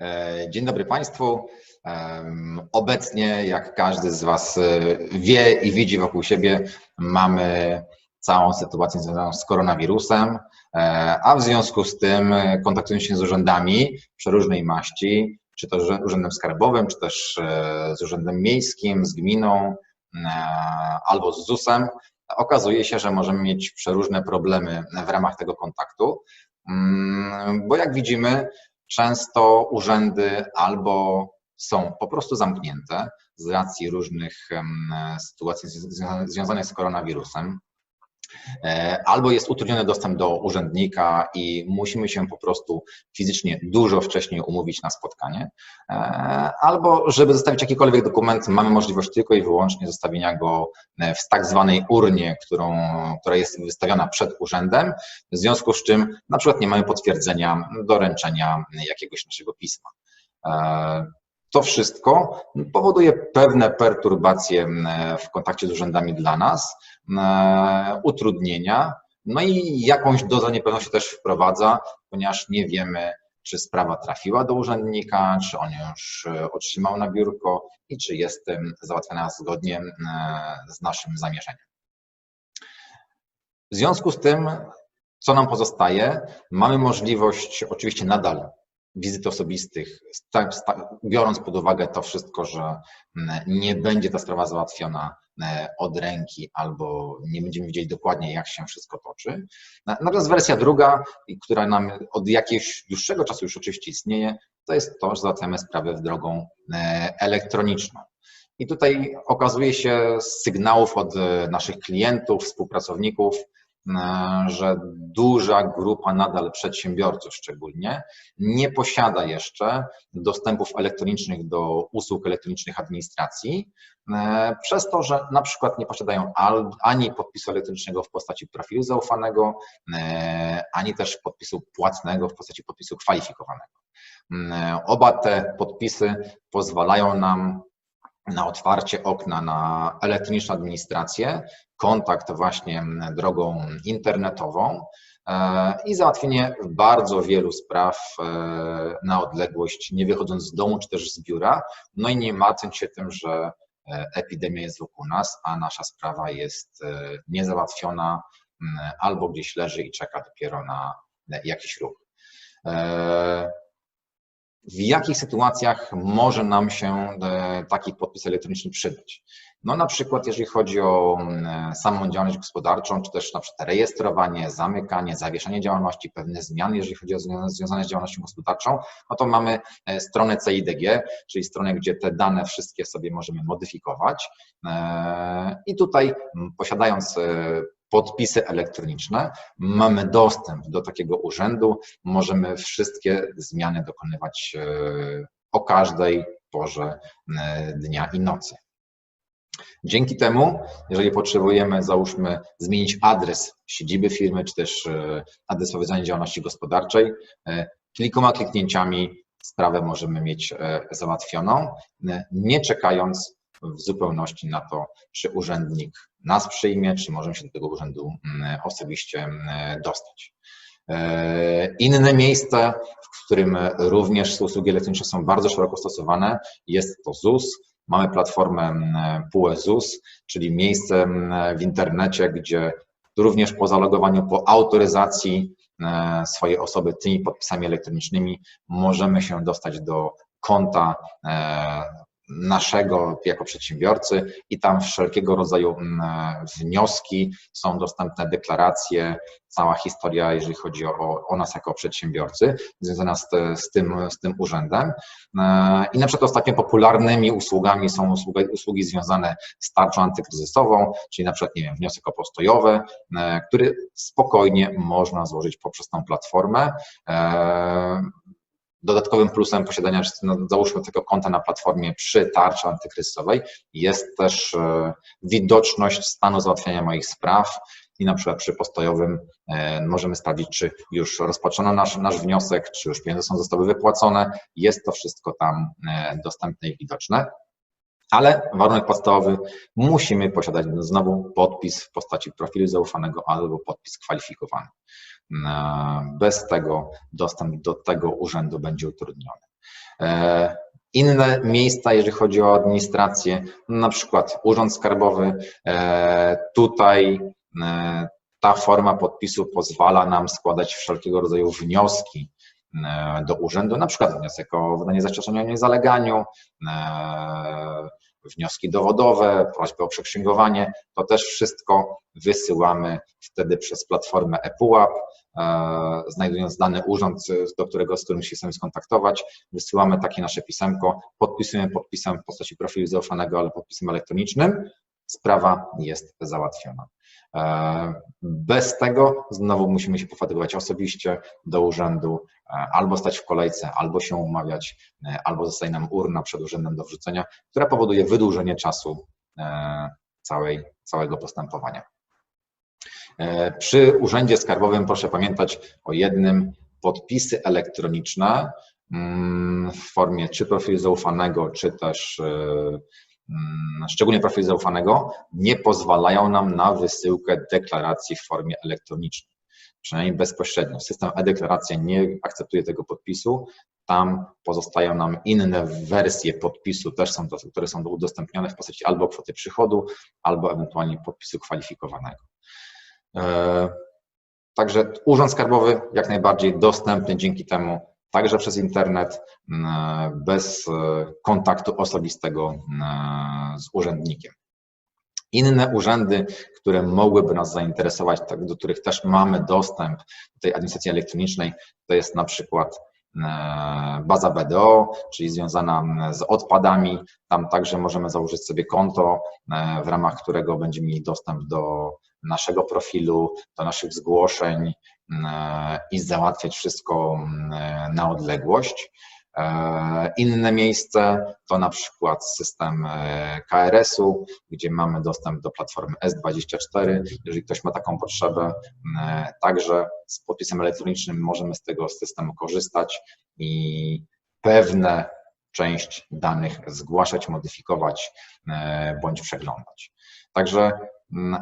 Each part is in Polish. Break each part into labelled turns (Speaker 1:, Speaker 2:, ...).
Speaker 1: E, dzień dobry Państwu. Obecnie, jak każdy z Was e, wie i widzi wokół siebie, mamy całą sytuację związaną z koronawirusem, e, a w związku z tym kontaktując się z urzędami przeróżnej maści, czy to z Urzędem Skarbowym, czy też z Urzędem Miejskim, z gminą albo z ZUS-em, okazuje się, że możemy mieć przeróżne problemy w ramach tego kontaktu, mm, bo jak widzimy, Często urzędy albo są po prostu zamknięte z racji różnych sytuacji związanych z koronawirusem, albo jest utrudniony dostęp do urzędnika i musimy się po prostu fizycznie dużo wcześniej umówić na spotkanie, e, albo żeby zostawić jakikolwiek dokument, mamy możliwość tylko i wyłącznie zostawienia go e, w tak zwanej urnie, którą, która jest wystawiona przed urzędem, w związku z czym na przykład nie mamy potwierdzenia doręczenia jakiegoś naszego pisma. To wszystko powoduje pewne perturbacje w kontakcie z urzędami dla nas, utrudnienia, no i jakąś dozę niepewności też wprowadza, ponieważ nie wiemy, czy sprawa trafiła do urzędnika, czy on już e, otrzymał na biurko i czy jest załatwiona zgodnie z naszym zamierzeniem. W związku z tym, co nam pozostaje, mamy możliwość oczywiście nadal wizyt osobistych, biorąc pod uwagę to wszystko, że mm, nie będzie ta sprawa załatwiona e, od ręki albo nie będziemy wiedzieli dokładnie, jak się wszystko toczy. Natomiast wersja druga, która nam od jakiegoś dłuższego czasu już oczywiście istnieje, to jest to, że załatwiamy sprawę w drogą e, elektroniczną. I tutaj okazuje się z sygnałów od e, naszych klientów, współpracowników, że duża grupa nadal przedsiębiorców szczególnie nie posiada jeszcze dostępów elektronicznych do usług elektronicznych administracji, e, przez to, że na przykład nie posiadają ani podpisu elektronicznego w postaci profilu zaufanego, e, ani też podpisu płatnego w postaci podpisu kwalifikowanego. Oba te podpisy pozwalają nam na otwarcie okna na elektroniczną administrację, kontakt właśnie drogą internetową e, i załatwienie bardzo wielu spraw e, na odległość, nie wychodząc z domu czy też z biura, no i nie martwiąc się tym, że e, epidemia jest wokół nas, a nasza sprawa jest niezałatwiona albo gdzieś leży i czeka dopiero na jakiś ruch. W jakich sytuacjach może nam się taki podpis elektroniczny przydać? No na przykład jeżeli chodzi o mm, samą działalność gospodarczą, czy też na przykład rejestrowanie, zamykanie, zawieszenie działalności, pewne zmiany, jeżeli chodzi o związane z działalnością gospodarczą, no to mamy e, stronę CIDG, czyli stronę, gdzie te dane wszystkie sobie możemy modyfikować e, i tutaj posiadając e, podpisy elektroniczne, mamy dostęp do takiego urzędu, możemy wszystkie zmiany dokonywać o każdej porze dnia i nocy. Dzięki temu, jeżeli potrzebujemy, załóżmy, zmienić adres siedziby firmy, czy też e, adres powiązania działalności gospodarczej, e, kilkoma kliknięciami sprawę możemy mieć e, załatwioną, nie czekając w zupełności na to, czy urzędnik nas przyjmie, czy możemy się do tego urzędu osobiście dostać. Inne miejsce, w którym również usługi elektroniczne są bardzo szeroko stosowane, jest to ZUS, Mamy platformę PUE-ZUS, czyli miejsce w internecie, gdzie również po zalogowaniu, po autoryzacji e, swojej osoby tymi podpisami elektronicznymi możemy się dostać do konta e, naszego jako przedsiębiorcy i tam wszelkiego rodzaju mm, wnioski, są dostępne deklaracje, cała historia, jeżeli chodzi o, o nas jako przedsiębiorcy, związana z, z, tym, z tym urzędem. E, I na przykład ostatnio popularnymi usługami są usługi, usługi związane z tarczą antykryzysową, czyli na przykład, nie wiem, wniosek o postojowe, e, który spokojnie można złożyć poprzez tą platformę. Dodatkowym plusem posiadania, no, załóżmy tego konta na platformie przy tarczy antykryzysowej jest też e, widoczność stanu załatwiania moich spraw i na przykład przy postojowym e, możemy sprawdzić, czy już rozpatrzono nasz, nasz wniosek, czy już pieniądze są zostały wypłacone. Jest to wszystko tam e, dostępne i widoczne. Ale warunek podstawowy, musimy posiadać znowu podpis w postaci profilu zaufanego albo podpis kwalifikowany. Bez tego dostęp do tego urzędu będzie utrudniony. Inne miejsca, jeżeli chodzi o administrację, na przykład Urząd Skarbowy, tutaj ta forma podpisu pozwala nam składać wszelkiego rodzaju wnioski do urzędu, na przykład wniosek o wydanie zaświadczenia o niezaleganiu, wnioski dowodowe, prośby o przeksięgowanie, to też wszystko wysyłamy wtedy przez platformę ePUAP, e, znajdując dany urząd, do którego, z którym się chcemy skontaktować, wysyłamy takie nasze pisemko, podpisujemy podpisem w postaci profilu zaufanego, ale podpisem elektronicznym, sprawa jest załatwiona. E, bez tego znowu musimy się pofatygować osobiście do urzędu, e, albo stać w kolejce, albo się umawiać, e, albo zostaje nam urna przed urzędem do wrzucenia, która powoduje wydłużenie czasu całej, całego postępowania. Przy urzędzie skarbowym proszę pamiętać o jednym, podpisy elektroniczne mm, w formie czy profilu zaufanego, czy też szczególnie profilu zaufanego, nie pozwalają nam na wysyłkę deklaracji w formie elektronicznej, przynajmniej bezpośrednio. System e-deklaracja nie akceptuje tego podpisu. Tam pozostają nam inne wersje podpisu, też są, które są udostępnione w postaci albo kwoty przychodu, albo ewentualnie podpisu kwalifikowanego. E, także Urząd Skarbowy jak najbardziej dostępny dzięki temu także przez internet, mm, bez e, kontaktu osobistego mm, z urzędnikiem. Inne urzędy, które mogłyby nas zainteresować, tak, do których też mamy dostęp do tej administracji elektronicznej, to jest na przykład e, baza BDO, czyli związana z odpadami. Tam także możemy założyć sobie konto, e, w ramach którego będziemy mieli dostęp do naszego profilu, do naszych zgłoszeń, i załatwiać wszystko mm, na odległość. E, inne miejsce to na przykład system e, KRS-u, gdzie mamy dostęp do platformy S24. Jeżeli ktoś ma taką potrzebę, mm, także z podpisem elektronicznym możemy z tego systemu korzystać i pewne część danych zgłaszać, modyfikować e, bądź przeglądać. Także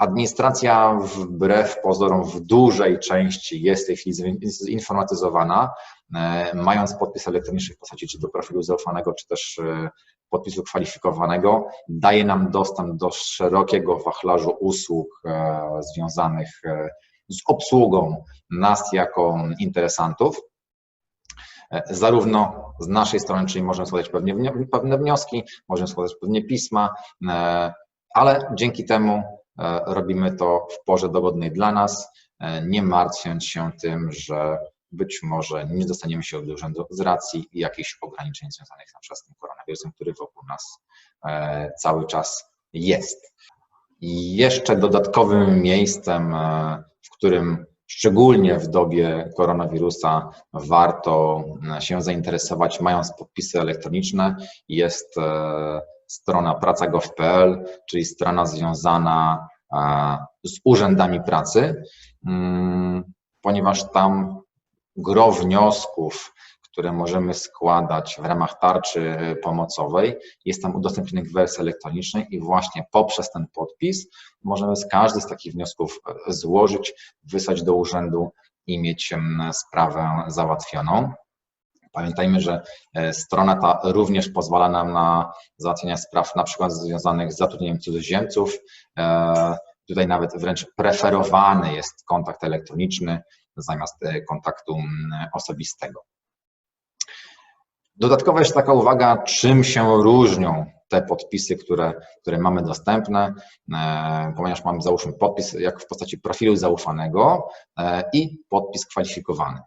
Speaker 1: administracja wbrew pozorom w dużej części jest w tej chwili zinformatyzowana, e, mając podpis elektroniczny w postaci czy do profilu zaufanego, czy też e, podpisu kwalifikowanego, daje nam dostęp do szerokiego wachlarzu usług e, związanych z obsługą nas jako interesantów. Zarówno z naszej strony, czyli możemy składać pewne wnioski, możemy składać pewnie pisma, ale dzięki temu robimy to w porze dogodnej dla nas, e, nie martwiąc się tym, że być może nie dostaniemy się od urzędu z racji jakichś ograniczeń związanych na przykład z tym koronawirusem, który wokół nas e, cały czas jest. I jeszcze dodatkowym miejscem, w którym szczególnie w dobie koronawirusa warto się zainteresować, mając podpisy elektroniczne, jest strona praca.gov.pl, czyli strona związana z urzędami pracy, mm, ponieważ tam gro wniosków, które możemy składać w ramach tarczy pomocowej, jest tam udostępnionych w wersji elektronicznej i właśnie poprzez ten podpis możemy z każdy z takich wniosków złożyć, wysłać do urzędu i mieć sprawę załatwioną. Pamiętajmy, że e, strona ta również pozwala nam na załatwienie spraw na przykład związanych z zatrudnieniem cudzoziemców. E, tutaj nawet wręcz preferowany jest kontakt elektroniczny zamiast e, kontaktu osobistego. Dodatkowa jeszcze taka uwaga, czym się różnią te podpisy, które, które mamy dostępne, ponieważ mamy załóżmy podpis jak w postaci profilu zaufanego i podpis kwalifikowany.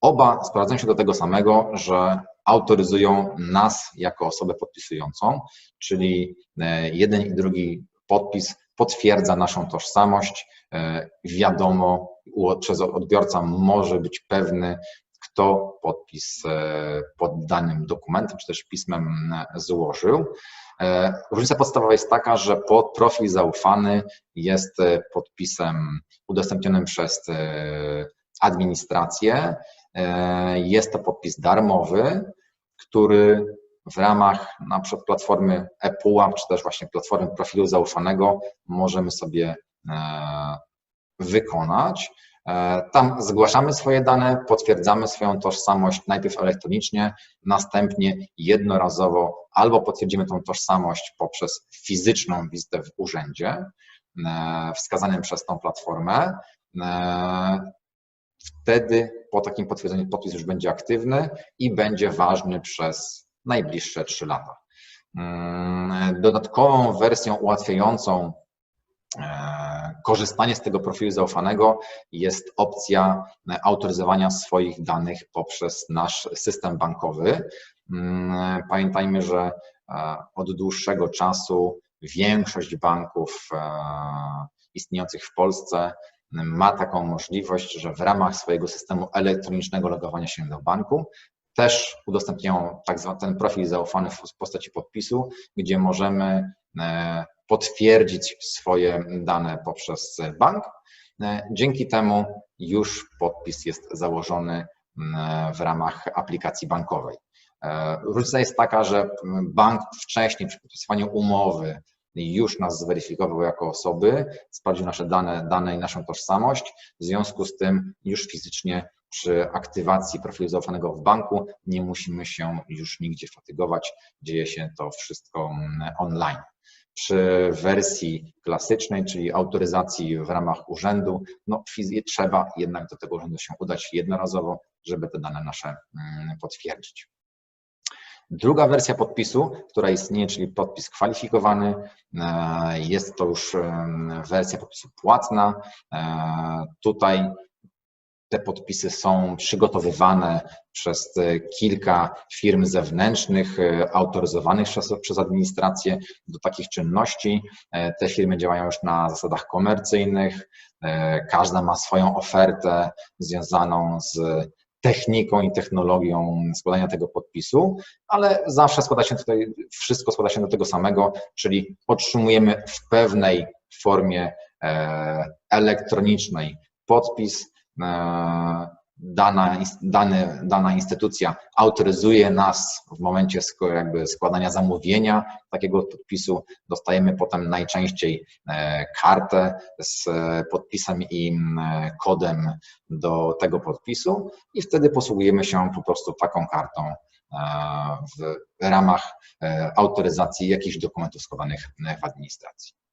Speaker 1: Oba sprowadzają się do tego samego, że autoryzują nas jako osobę podpisującą, czyli e, jeden i drugi podpis potwierdza naszą tożsamość. E, wiadomo, przez odbiorca może być pewny, kto podpis e, pod danym dokumentem czy też pismem złożył. Różnica podstawowa jest taka, że pod profil zaufany jest podpisem udostępnionym przez administrację jest to podpis darmowy, który w ramach na przykład platformy ePUAP, czy też właśnie platformy profilu zaufanego możemy sobie e, wykonać. Tam zgłaszamy swoje dane, potwierdzamy swoją tożsamość najpierw elektronicznie, następnie jednorazowo albo potwierdzimy tą tożsamość poprzez fizyczną wizytę w urzędzie wskazanym przez tą platformę. Wtedy po takim potwierdzeniu podpis już będzie aktywny i będzie ważny przez najbliższe 3 lata. Mm, dodatkową wersją ułatwiającą e, korzystanie z tego profilu zaufanego jest opcja autoryzowania swoich danych poprzez nasz system bankowy. Mm, pamiętajmy, że e, od dłuższego czasu większość banków e, istniejących w Polsce ma taką możliwość, że w ramach swojego systemu elektronicznego logowania się do banku też udostępniają tak ten profil zaufany w postaci podpisu, gdzie możemy e, potwierdzić swoje dane poprzez bank. E, dzięki temu już podpis jest założony w ramach aplikacji bankowej. E, różnica jest taka, że bank wcześniej przy podpisywaniu umowy już nas zweryfikował jako osoby, sprawdził nasze dane, dane i naszą tożsamość. W związku z tym już fizycznie przy aktywacji profilu zaufanego w banku nie musimy się już nigdzie fatygować. Dzieje się to wszystko mm, online. Przy wersji klasycznej, czyli autoryzacji w ramach urzędu, no, trzeba jednak do tego urzędu się udać jednorazowo, żeby te dane nasze mm, potwierdzić. Druga wersja podpisu, która istnieje, czyli podpis kwalifikowany, e, jest to już wersja podpisu płatna. E, tutaj te podpisy są przygotowywane przez kilka firm zewnętrznych, e, autoryzowanych przez administrację do takich czynności. Te firmy działają już na zasadach komercyjnych. Każda ma swoją ofertę związaną z techniką i technologią składania tego podpisu, ale zawsze składa się tutaj, wszystko składa się do tego samego, czyli otrzymujemy w pewnej formie e, elektronicznej podpis, e, dana, dana instytucja autoryzuje nas w momencie jakby składania zamówienia takiego podpisu. Dostajemy potem najczęściej e, kartę z podpisem i kodem do tego podpisu i wtedy posługujemy się po prostu taką kartą e, w ramach e, autoryzacji jakichś dokumentów schowanych w administracji.